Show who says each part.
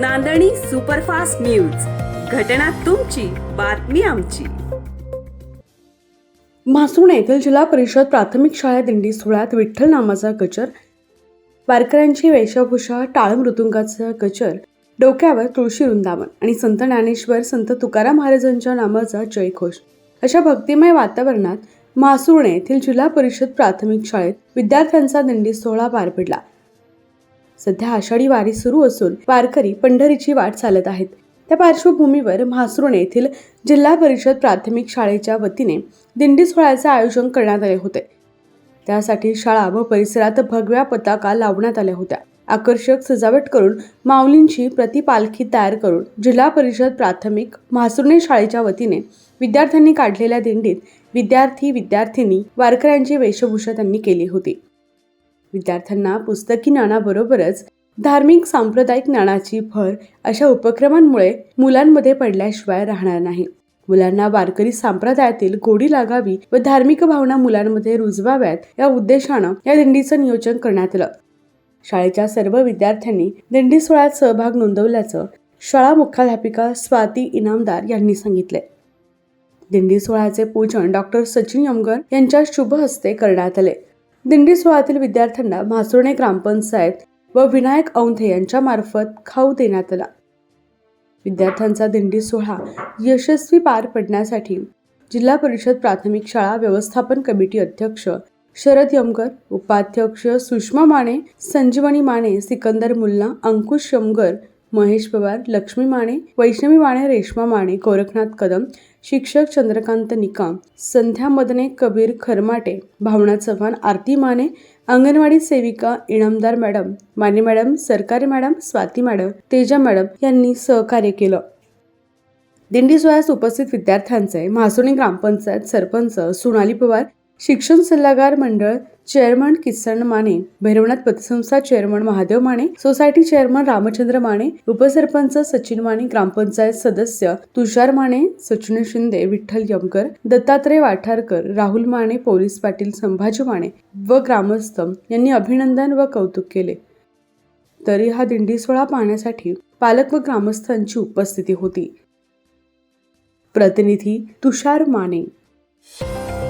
Speaker 1: नांदणी superfast news. घटना तुमची बातमी आमची.
Speaker 2: म्हासुण येथील जिल्हा परिषद प्राथमिक शाळा दिंडी सोहळ्यात विठ्ठल नामाचा गजर वारकऱ्यांची वेशभूषा टाळ मृदुंगाचा गजर डोक्यावर तुळशी वृंदावन आणि संत ज्ञानेश्वर संत तुकाराम महाराजांच्या नामाचा जयघोष. अशा भक्तिमय वातावरणात म्हासुर्णे येथील जिल्हा परिषद प्राथमिक शाळेत विद्यार्थ्यांचा दिंडी सोहळा पार पडला. सध्या आषाढी वारी सुरू असून वारकरी पंढरीची वाट चालत आहेत. त्या पार्श्वभूमीवर म्हासुर्णे येथील जिल्हा परिषद प्राथमिक शाळेच्या वतीने दिंडी सोहळ्याचे आयोजन करण्यात आले होते. त्यासाठी शाळा व परिसरात भगव्या पताका लावण्यात आल्या होत्या. आकर्षक सजावट करून माऊलींची प्रतिपालखी तयार करून जिल्हा परिषद प्राथमिक म्हासुर्णे शाळेच्या वतीने विद्यार्थ्यांनी काढलेल्या दिंडीत विद्यार्थी विद्यार्थिनी वारकऱ्यांची वेशभूषा त्यांनी केली होती. विद्यार्थ्यांना पुस्तकी ज्ञानाबरोबरच धार्मिक सांप्रदायिक ज्ञानाची भर अशा उपक्रमांमुळे मुलांमध्ये पडल्याशिवाय राहणार नाही. मुलांना वारकरी संप्रदायातील गोडी लागावी व धार्मिक भावना मुलांमध्ये रुजवाव्यात या उद्देशानं या दिंडीचं नियोजन करण्यात आलं. शाळेच्या सर्व विद्यार्थ्यांनी दिंडी सोहळ्यात सहभाग नोंदवल्याचं शाळा मुख्याध्यापिका स्वाती इनामदार यांनी सांगितले दिंडी सोहळ्याचे पूजन डॉक्टर सचिन यमगर यांच्या शुभ हस्ते करण्यात आले. दिंडी सोहळ्यातील विद्यार्थ्यांना म्हासुर्णे ग्रामपंचायत व विनायक औंधे यांच्या मार्फत खाऊ देण्यात आला. विद्यार्थ्यांचा दिंडी सोहळा यशस्वी पार पडण्यासाठी जिल्हा परिषद प्राथमिक शाळा व्यवस्थापन कमिटी अध्यक्ष शरद यमगर उपाध्यक्ष सुषमा माने संजीवनी माने सिकंदर मुल्ला अंकुश यमगर महेश पवार लक्ष्मी माने वैष्णवी माने रेश्मा माने गोरखनाथ कदम शिक्षक चंद्रकांत निकाम संध्या मदने कबीर खरमाटे भावना चव्हाण आरती माने अंगणवाडी सेविका इनामदार मॅडम माने मॅडम सरकारी madam Swati madam Teja madam यांनी सहकार्य केलं. दिंडी सोहळ्यास उपस्थित विद्यार्थ्यांचे म्हासुणी ग्रामपंचायत सरपंच सोनाली पवार शिक्षण सल्लागार मंडळ चेअरमन किसन माने भैरवनाथ पतसंस्था chairman Mahadev Mane society chairman Ramchandra Mane उपसरपंच सचिन माने ग्रामपंचायत सदस्य तुषार माने सचिन शिंदे विठ्ठल यमकर दत्तात्रय वाठारकर राहुल माने पोलीस पाटील संभाजी माने व ग्रामस्थ यांनी अभिनंदन व कौतुक केले. तरी हा दिंडी सोहळा पाहण्यासाठी पालक व ग्रामस्थांची उपस्थिती होती. प्रतिनिधी तुषार माने.